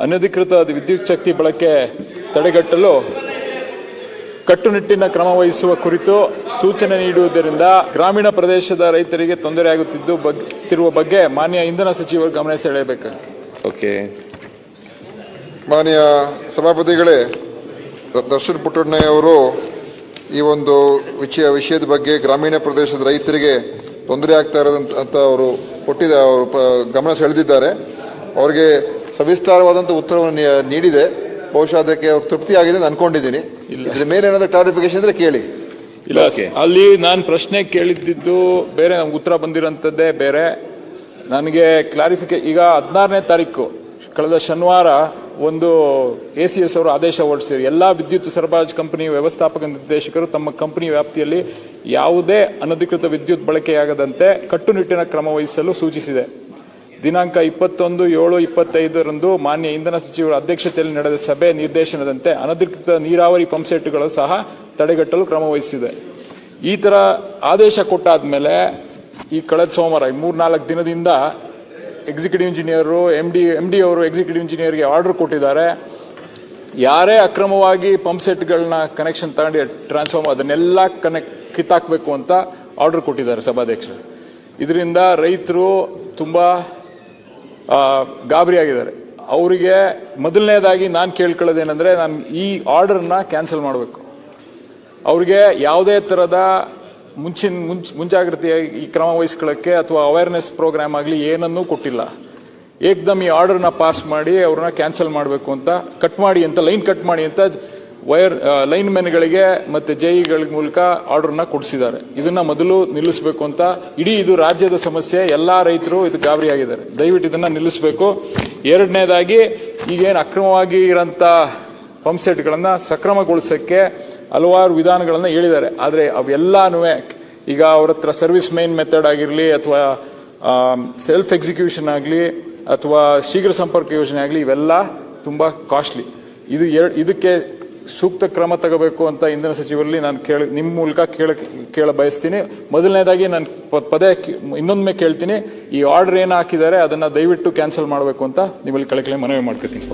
ಅನಧಿಕೃತ ವಿದ್ಯುತ್ ಶಕ್ತಿ ಬಳಕೆ ತಡೆಗಟ್ಟಲು ಕಟ್ಟುನಿಟ್ಟಿನ ಕ್ರಮ ವಹಿಸುವ ಕುರಿತು ಸೂಚನೆ ನೀಡುವುದರಿಂದ ಗ್ರಾಮೀಣ ಪ್ರದೇಶದ ರೈತರಿಗೆ ತೊಂದರೆಯಾಗುತ್ತಿದ್ದು ಬಗ್ತಿರುವ ಬಗ್ಗೆ ಮಾನ್ಯ ಇಂಧನ ಸಚಿವರು ಗಮನ ಸೆಳೆಯಬೇಕು. ಓಕೆ. ಮಾನ್ಯ ಸಭಾಪತಿಗಳೇ ದರ್ಶನ್ ದರ್ಶನ್ ಪುಟ್ಟಣ್ಣಯ್ಯವರು ಈ ಒಂದು ವಿಷಯ ವಿಷಯದ ಬಗ್ಗೆ ಗ್ರಾಮೀಣ ಪ್ರದೇಶದ ರೈತರಿಗೆ ತೊಂದರೆ ಆಗ್ತಾ ಇರೋದಂತ ಅಂತ ಅವರು ಕೊಟ್ಟಿದ್ದ ಅವರು ಪ- ಗಮನ ಸೆಳೆದಿದ್ದಾರೆ. ಅವರಿಗೆ ಸವಿಸ್ತಾರವಾದಂಥ ಉತ್ತರವನ್ನು ನೀ- ನೀಡಿದೆ. ಬಹುಶಃ ಅದಕ್ಕೆ ತೃಪ್ತಿಯಾಗಿದೆ ತೃಪ್ತಿ ಆಗಿದೆ ಅಂತ ಅನ್ಕೊಂಡಿದ್ದೀನಿ. ಇದ್ರ ಮೇಲೆ ಏನಾದರೂ ಕ್ಲಾರಿಫಿಕೇಶನ್ ಇದ್ರೆ ಕೇಳಿ. ಇಲ್ಲ ಅಲ್ಲಿ ನಾನು ಪ್ರಶ್ನೆ ಕೇಳಿದ್ದು ಬೇರೆ ನಮ್ಗೆ ಉತ್ತರ ಬಂದಿರೋಂಥದ್ದೇ ಬೇರೆ. ನನಗೆ ಕ್ಲಾರಿಫಿಕೇ ಈಗ ಹದಿನಾರನೇ ತಾರೀಕು ಕಳೆದ ಶನಿವಾರ ಒಂದು ಎ ಸಿ ಎಸ್ ಅವರು ಆದೇಶ ಹೊರಡಿಸಿದ್ರು. ಎಲ್ಲ ವಿದ್ಯುತ್ ಸರಬರಾಜು ಕಂಪನಿ ವ್ಯವಸ್ಥಾಪಕ ನಿರ್ದೇಶಕರು ತಮ್ಮ ಕಂಪನಿ ವ್ಯಾಪ್ತಿಯಲ್ಲಿ ಯಾವುದೇ ಅನಧಿಕೃತ ವಿದ್ಯುತ್ ಬಳಕೆಯಾಗದಂತೆ ಕಟ್ಟುನಿಟ್ಟಿನ ಕ್ರಮ ವಹಿಸಲು ಸೂಚಿಸಿದೆ. ದಿನಾಂಕ ಇಪ್ಪತ್ತೊಂದು, ಏಳು, ಇಪ್ಪತ್ತೈದರಂದು ಮಾನ್ಯ ಇಂಧನ ಸಚಿವರ ಅಧ್ಯಕ್ಷತೆಯಲ್ಲಿ ನಡೆದ ಸಭೆ ನಿರ್ದೇಶನದಂತೆ ಅನಧಿಕೃತ ನೀರಾವರಿ ಪಂಪ್ಸೆಟ್ಗಳು ಸಹ ತಡೆಗಟ್ಟಲು ಕ್ರಮವಹಿಸಿದೆ ಈ ಥರ ಆದೇಶ ಕೊಟ್ಟಾದ್ಮೇಲೆ ಈ ಕಳೆದ ಸೋಮವಾರ, ಈ ಮೂರ್ನಾಲ್ಕು ದಿನದಿಂದ executive engineer M D M D ಅವರು ಎಕ್ಸಿಕ್ಯೂಟಿವ್ ಇಂಜಿನಿಯರ್ಗೆ ಆರ್ಡರ್ ಕೊಟ್ಟಿದ್ದಾರೆ. ಯಾರೇ ಅಕ್ರಮವಾಗಿ ಪಂಪ್ ಸೆಟ್ಗಳನ್ನ ಕನೆಕ್ಷನ್ ತಗೊಂಡು ಟ್ರಾನ್ಸ್ಫಾರ್ಮ್ ಅದನ್ನೆಲ್ಲ ಕನೆಕ್ಟ್ ಕಿತ್ತಾಕಬೇಕು ಅಂತ ಆರ್ಡರ್ ಕೊಟ್ಟಿದ್ದಾರೆ ಸಭಾಧ್ಯಕ್ಷರು. ಇದರಿಂದ ರೈತರು ತುಂಬಾ ಗಾಬರಿಯಾಗಿದ್ದಾರೆ ಅವರಿಗೆ ಮೊದಲನೇದಾಗಿ ನಾನು ಕೇಳ್ಕೊಳ್ಳೋದೇನೆಂದರೆ ನಾನು ಈ ಆರ್ಡರ್ನ ಕ್ಯಾನ್ಸಲ್ ಮಾಡಬೇಕು. ಅವ್ರಿಗೆ ಯಾವುದೇ ಥರದ ಮುಂಚಿನ, ಮುಂಚ ಮುಂಜಾಗ್ರತೆಯಾಗಿ ಈ ಕ್ರಮ ವಹಿಸ್ಕೊಳ್ಳೋಕ್ಕೆ ಅಥವಾ ಅವೇರ್ನೆಸ್ ಪ್ರೋಗ್ರಾಮ್ ಆಗಲಿ ಏನನ್ನೂ ಕೊಟ್ಟಿಲ್ಲ. ಏಕ್ದಮ್ ಈ ಆರ್ಡರ್ನ ಪಾಸ್ ಮಾಡಿ ಅವ್ರನ್ನ ಕ್ಯಾನ್ಸಲ್ ಮಾಡಬೇಕು ಅಂತ, ಕಟ್ ಮಾಡಿ ಅಂತ, ಲೈನ್ ಕಟ್ ಮಾಡಿ ಅಂತ ವೈರ್ ಲೈನ್ ಮೆನ್ಗಳಿಗೆ ಮತ್ತು ಜೈಗಳ ಮೂಲಕ ಆರ್ಡರ್ನ ಕೊಡಿಸಿದ್ದಾರೆ. ಇದನ್ನು ಮೊದಲು ನಿಲ್ಲಿಸಬೇಕು ಅಂತ ಇಡೀ ಇದು ರಾಜ್ಯದ ಸಮಸ್ಯೆ, ಎಲ್ಲ ರೈತರು ಇದು ಗಾಬರಿಯಾಗಿದ್ದಾರೆ ದಯವಿಟ್ಟು ಇದನ್ನು ನಿಲ್ಲಿಸಬೇಕು. ಎರಡನೇದಾಗಿ ಈಗೇನು ಅಕ್ರಮವಾಗಿ ಇರೋಂಥ ಪಂಪ್ ಸಕ್ರಮಗೊಳಿಸೋಕ್ಕೆ ಸಕ್ರಮಗೊಳಿಸಕ್ಕೆ ಹಲವಾರು ವಿಧಾನಗಳನ್ನು ಹೇಳಿದ್ದಾರೆ. ಆದರೆ ಅವೆಲ್ಲನೂ ಈಗ ಅವ್ರ ಹತ್ರ ಸರ್ವಿಸ್ ಮೈನ್ ಮೆಥಡ್ ಆಗಿರಲಿ ಅಥವಾ ಸೆಲ್ಫ್ ಎಕ್ಸಿಕ್ಯೂಷನ್ ಆಗಲಿ ಅಥವಾ ಶೀಘ್ರ ಸಂಪರ್ಕ ಯೋಜನೆ ಆಗಲಿ ಇವೆಲ್ಲ ತುಂಬ ಕಾಸ್ಟ್ಲಿ ಇದು ಎರಡು ಇದಕ್ಕೆ ಸೂಕ್ತ ಕ್ರಮ ತಗೋಬೇಕು ಅಂತ ಇಂಧನ ಸಚಿವರಲ್ಲಿ ನಾನು ಕೇಳ, ನಿಮ್ಮ ಮೂಲಕ ಕೇಳ ಕೇಳ ಬಯಸ್ತೀನಿ. ಮೊದಲನೇದಾಗಿ ನಾನು ಪದೇ ಇನ್ನೊಮ್ಮೆ ಕೇಳ್ತೀನಿ, ಈ ಆರ್ಡರ್ ಏನು ಹಾಕಿದ್ದಾರೆ ಅದನ್ನು ದಯವಿಟ್ಟು ಕ್ಯಾನ್ಸಲ್ ಮಾಡಬೇಕು ಅಂತ ನಿಮ್ಮಲ್ಲಿ ಕಳಕಳಿ ಮನವಿ ಮಾಡ್ಕೊತೀನಿ.